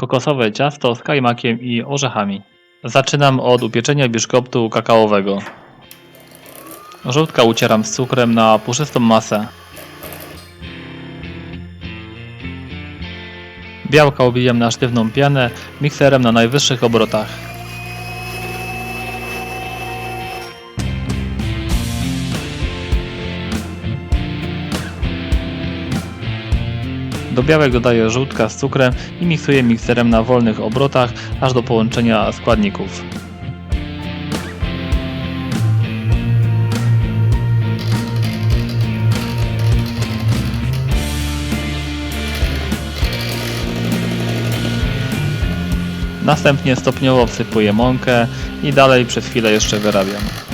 Kokosowe ciasto z kajmakiem i orzechami. Zaczynam od upieczenia biszkoptu kakaowego. Żółtka ucieram z cukrem na puszystą masę. Białka obijam na sztywną pianę mikserem na najwyższych obrotach. Do białek dodaję żółtka z cukrem i miksuję mikserem na wolnych obrotach aż do połączenia składników. Następnie stopniowo wsypuję mąkę i dalej przez chwilę jeszcze wyrabiam.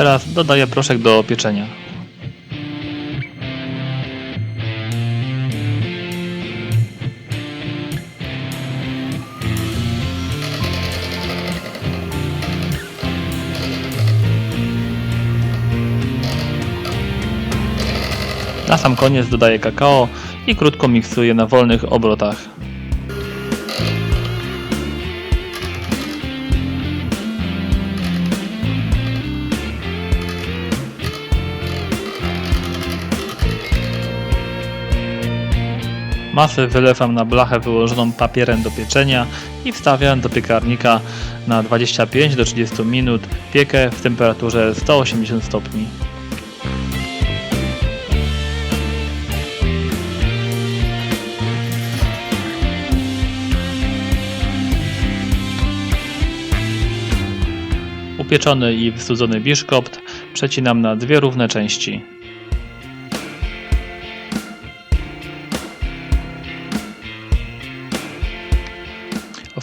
Teraz dodaję proszek do pieczenia. Na sam koniec dodaję kakao i krótko miksuję na wolnych obrotach. Masę wylewam na blachę wyłożoną papierem do pieczenia i wstawiam do piekarnika na 25 do 30 minut. Piekę w temperaturze 180 stopni. Upieczony i wystudzony biszkopt przecinam na dwie równe części.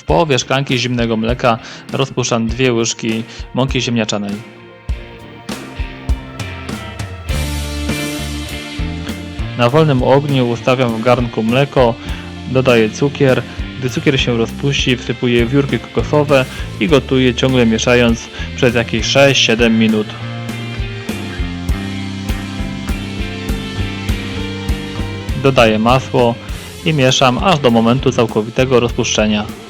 Połowie szklanki zimnego mleka rozpuszczam dwie łyżki mąki ziemniaczanej. Na wolnym ogniu ustawiam w garnku mleko, dodaję cukier. Gdy cukier się rozpuści, wsypuję wiórki kokosowe i gotuję ciągle mieszając przez jakieś 6-7 minut. Dodaję masło i mieszam aż do momentu całkowitego rozpuszczenia.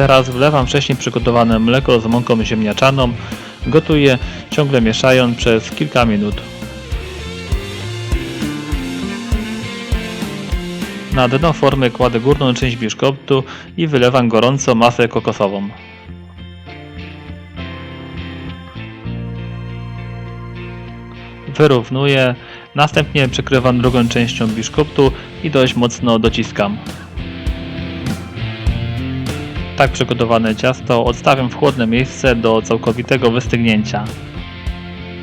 Teraz wlewam wcześniej przygotowane mleko z mąką ziemniaczaną. Gotuję ciągle mieszając przez kilka minut. Na dno formy kładę górną część biszkoptu i wylewam gorąco masę kokosową. Wyrównuję, następnie przykrywam drugą częścią biszkoptu i dość mocno dociskam. Tak przygotowane ciasto odstawiam w chłodne miejsce do całkowitego wystygnięcia.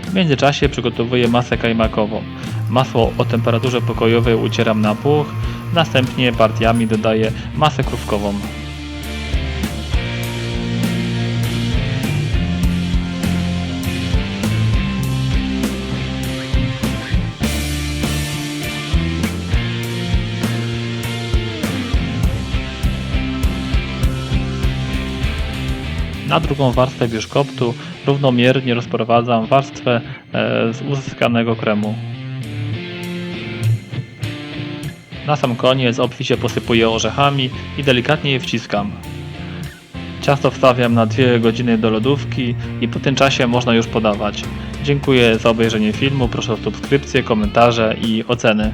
W międzyczasie przygotowuję masę kajmakową. Masło o temperaturze pokojowej ucieram na puch, następnie partiami dodaję masę krówkową. Na drugą warstwę biszkoptu równomiernie rozprowadzam warstwę e, z uzyskanego kremu. Na sam koniec obficie posypuję orzechami i delikatnie je wciskam. Ciasto wstawiam na 2 godziny do lodówki i po tym czasie można już podawać. Dziękuję za obejrzenie filmu, proszę o subskrypcję, komentarze i oceny.